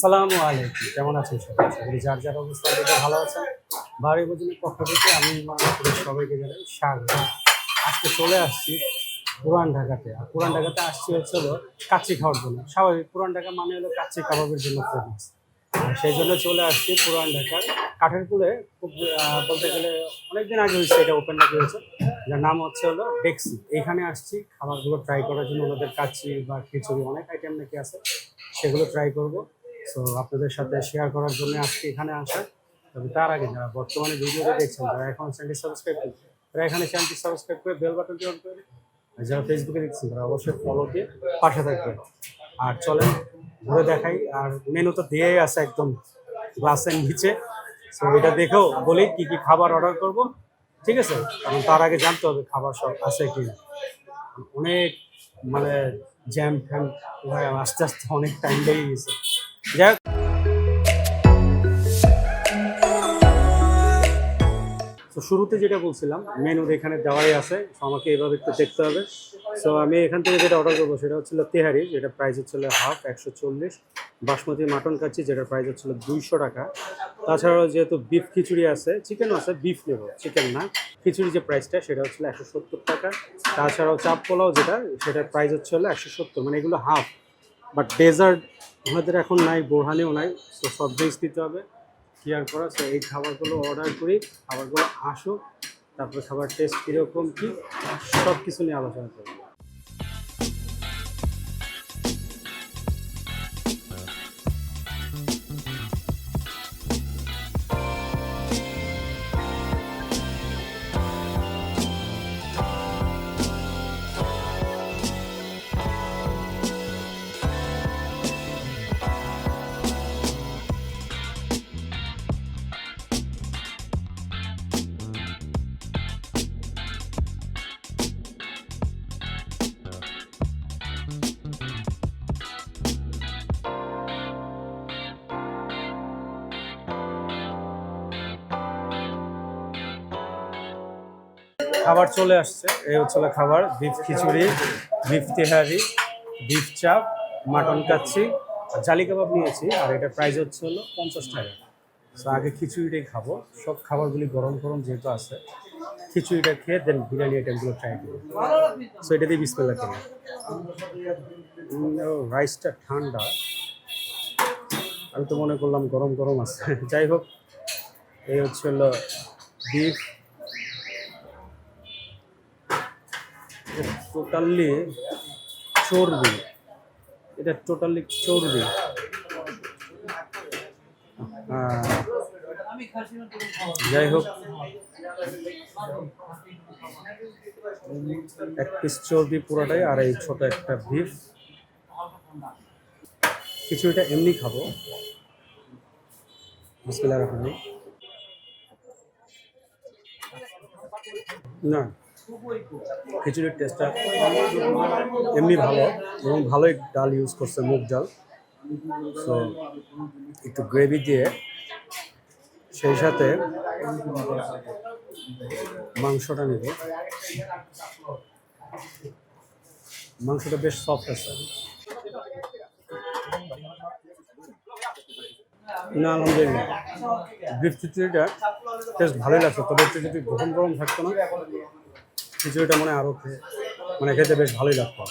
আসসালামু আলাইকুম। কেমন আছেন সবাই? যার যার অবস্থান থেকে ভালো আছেন। বাড়ি ভোজনের পক্ষ থেকে আমি সবাইকে জানাই স্বাগত। আজকে চলে আসছি পুরান ঢাকাতে। আর পুরান ঢাকাতে আসছি হচ্ছে হলো কাচ্চি খাওয়ার জন্য। স্বাভাবিক, পুরান ঢাকা মানে হলো কাচ্চি কাবাবের জন্য ফেমাস সেই জন্য চলে আসছি পুরান ঢাকার কাঠের খুব বলতে গেলে অনেকদিন আগে হয়েছে, এটা ওপেন নাকি হয়েছে। যার নাম হচ্ছে হলো ডেক্সি। এখানে আসছি, খাবারগুলো ট্রাই করার জন্য ওনাদের কাচ্চি বা খিচুড়ি অনেক আইটেম নাকি আছে, সেগুলো ট্রাই করব। সো আপনাদের সাথে শেয়ার করার জন্য আজকে এখানে আসা। তবে তার আগে যারা বর্তমানে ভিডিওটা দেখছেন যারা এখন চ্যানেলটি সাবস্ক্রাইব করেন। তারা এখানে চ্যানেলটি সাবস্ক্রাইব করে বেল বাটনটি অন করে আর যারা ফেসবুকে দেখছেন, তারা অবশ্যই ফলো দিয়ে পাশে থাকবেন। আর চলেন, ঘুরে দেখাই। আর মেনু তো দিয়েই আছে একদম গ্লাসের নিচে। সো এটা দেখেও বলি কি কি খাবার অর্ডার করব। ঠিক আছে? কারণ তার আগে জানতে হবে খাবার সব আছে কি। অনেক মানে জ্যাম ফ্যাম আস্তে আস্তে অনেক টাইম লেগে গেছে। যাই তো শুরুতে যেটা বলছিলাম মেনু এখানে দেওয়াই আছে আমাকে এভাবে একটু দেখতে হবে। সো আমি এখান থেকে যেটা অর্ডার করব সেটা হচ্ছিল তেহারি, যেটা প্রাইস হচ্ছিল হাফ একশো চল্লিশ। বাসমতি মাটন কাচ্ছি যেটা প্রাইস হচ্ছিল দুইশো টাকা। তাছাড়াও যেহেতু বিফ খিচুড়ি আছে চিকেনও আছে বিফ নেব চিকেন না। খিচুড়ি যে প্রাইসটা সেটা হচ্ছিল একশো সত্তর টাকা। তাছাড়াও চাপ পোলাও যেটা, সেটার প্রাইস হচ্ছে একশো সত্তর মানে এগুলো হাফ বাট ডেজার্ট আমাদের এখন নাই, বোরহানিও নাই, তো সব ড্রিঙ্কস দিতে হবে কেয়ার করা। সো এই খাবারগুলো অর্ডার করি, খাবারগুলো আসুক, তারপরে খাবার টেস্ট কীরকম কী সব কিছু নিয়ে আলোচনা করব। খাবার চলে আসছে। এই হচ্ছে খাবার। Beef khichuri, beef tehari, beef চাপ, মাটন কাচ্ছি আর জালি কাবাব নিয়েছি, আর এটার প্রাইস হচ্ছে হলো পঞ্চাশ টাকা। তো আগে খিচুড়িটাই খাব। সব খাবারগুলি গরম গরম যেহেতু আছে, খিচুড়িটা খেয়ে দেন বিরিয়ানি আইটেমগুলো ট্রাই করব। সো এটা দিয়ে বিসপেল্লা করি রাইসটা ঠান্ডা। আমি তো মনে করলাম গরম গরম আছে। যাই হোক, এই হচ্ছে হলো বিফ টোটালি চর্বি। এটা টোটালি চর্বি। যাই হোক। এক পিস চর্বি পুরোটাই আর এই ছোট একটা বিফ কিছু এটা এমনি খাব। রহমান না। খিচুড়ির টেস্টটা এমনি ভালো এবং ভালোই ডাল ইউজ করছে মুগ ডাল। সো একটু গ্রেভি দিয়ে সেই সাথে মাংসটা নেব। মাংসটা বেশ সফট আছে। না, আলহামদুলিল্লাহ। বিফ খিচুড়িটা টেস্ট ভালোই লাগছে। তবে একটু যদি গরম গরম থাকতো না খিচুড়িটা মনে আরও মানে খেতে বেশ ভালোই লাগতো।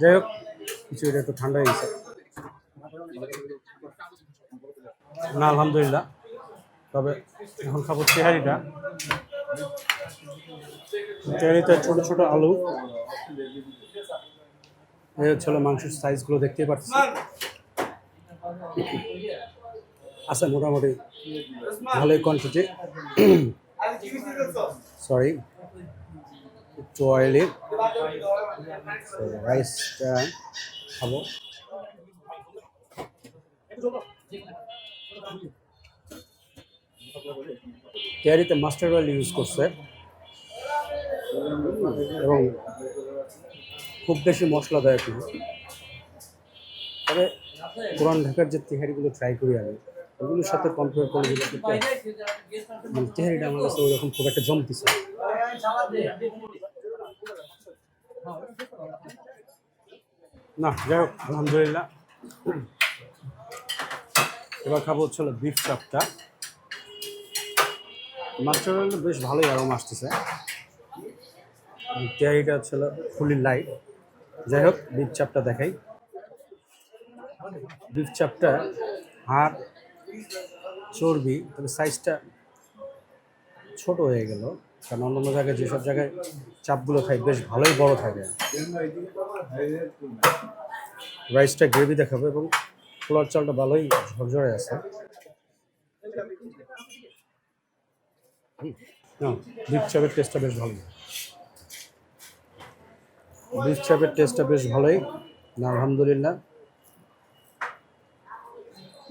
যাই হোক, খিচুড়িটা একটু ঠান্ডা হয়েছে না, আলহামদুলিল্লাহ। তবে এখন খাব তেহারিটা। তেহারিতে ছোট ছোট আলু। এই হচ্ছে মাংসের সাইজগুলো দেখতেই পাচ্ছি আছে মোটামুটি ভালোই কোয়ান্টিটি সরি অয়েলি রাইসটা খাব। তেয়ারিতে মাস্টার্ড অয়েল ইউজ করছে। এবং খুব বেশি মশলা দেয় না। তবে পুরান ঢাকার যে তেহারিগুলো ট্রাই করি আমি, ওগুলোর সাথে কম্পেয়ার করে সত্যি মানে তেহারিটা আমার কাছে ওরকম খুব একটা জমতেছে না, যাই হোক, আলহামদুলিল্লাহ। এবার খাব হচ্ছে বিফ চাপটা মাছটা বেশ ভালোই আরাম আসতেছে। তেয়ারিটা হচ্ছে ফুলি লাইট যাই হোক বিফ চাপটা দেখাই। বিফ চাপটা হাড় চর্বি, তবে সাইজটা ছোট হয়ে গেল। কারণ অন্যান্য জায়গায় যেসব জায়গায় চাপগুলো খাই বেশ ভালোই বড় থাকে। রাইসটা গ্রেভি দেখাবো এবং পোলার চালটা ভালোই ঝরঝরে আছে। বিফ চাপের টেস্টটা বেশ ভালোই। বিফ চাপের টেস্টটা বেশ ভালোই, না, আলহামদুলিল্লাহ।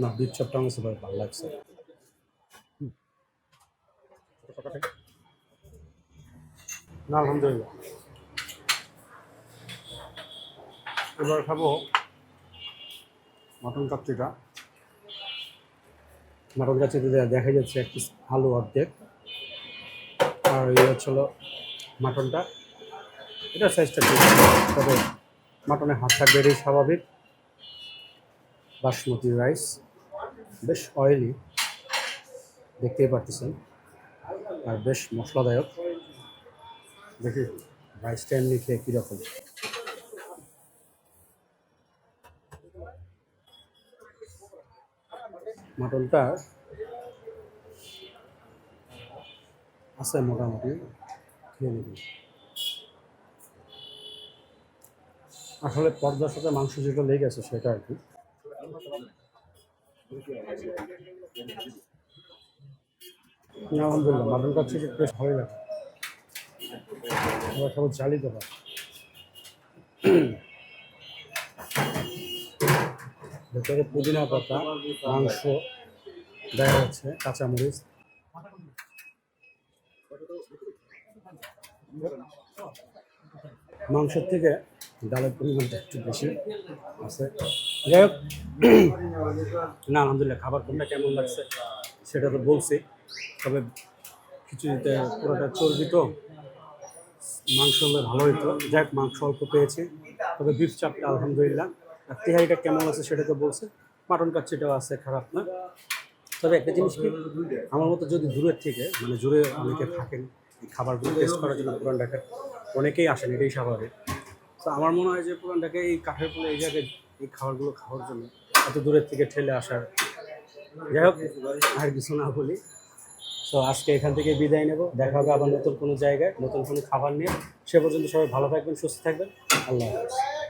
না বিফ চাপটা আমার বেশ ভালো লাগছে। না, আলহামদুলিল্লাহ। এবার খাব মটন কাচ্চিটা। মটন কাচ্চিতে দেখা যাচ্ছে একটি আলু অর্ধেক। আর এই হচ্ছে হলো মাটনটা। এটার সাইজটা ঠিক। তবে মাটনের হাত থাকবে এটাই স্বাভাবিক। বাসমতি রাইস বেশ অয়েলি দেখতেই পারতেছেন। আর বেশ মশলাদায়ক। দেখি রাইসটা এমনি খেয়ে কীরকম মাটনটা আছে মোটামুটি, খেয়ে আসলে পর্দার সাথে মাংস যেটা লেগে আছে সেটা আর কি। আলহামদুলিল্লাহ মাটন কাছে বেশ ভালোই লাগে। খাব জালি দেবা ভেতরে পুদিনা পাতা, মাংস দেওয়া হচ্ছে কাঁচামরিচ। মাংসের থেকে ডালের পরিমাণটা একটু বেশি আছে। যাই হোক, না, আলহামদুলিল্লাহ, খাবার কোনটা কেমন লাগছে সেটা তো বলছি। তবে খিচুড়িতে পুরোটা চর্বি তো। মাংস হলে ভালো হইতো। যাই মাংস অল্প পেয়েছি। তবে বিফ চাপটা আলহামদুলিল্লাহ। আর তেহারিটা কেমন আছে সেটা তো বলছে। মাটন কাচ্চিটাও আছে, খারাপ না। তবে একটা জিনিস কি, আমার মতো যদি দূরের থেকে মানে দূরে অনেকে থাকেন, এই খাবারগুলো টেস্ট করার জন্য পুরান ঢাকার, অনেকেই আসেন, এটাই স্বাভাবিক। তো আমার মনে হয় যে পুরান ঢাকায় এই কাঠের পোলে এই জায়গায় এই খাবারগুলো খাওয়ার জন্য, এত দূরের থেকে ঠেলে আসার। যাই হোক, আর কিছু না বলি। তো আজকে এখান থেকে বিদায় নেব। দেখা হবে আবার নতুন কোনো জায়গায়, নতুন কোনো খাবার নিয়ে। সে পর্যন্ত সবাই ভালো থাকবেন, সুস্থ থাকবেন। আল্লাহ হাফেজ।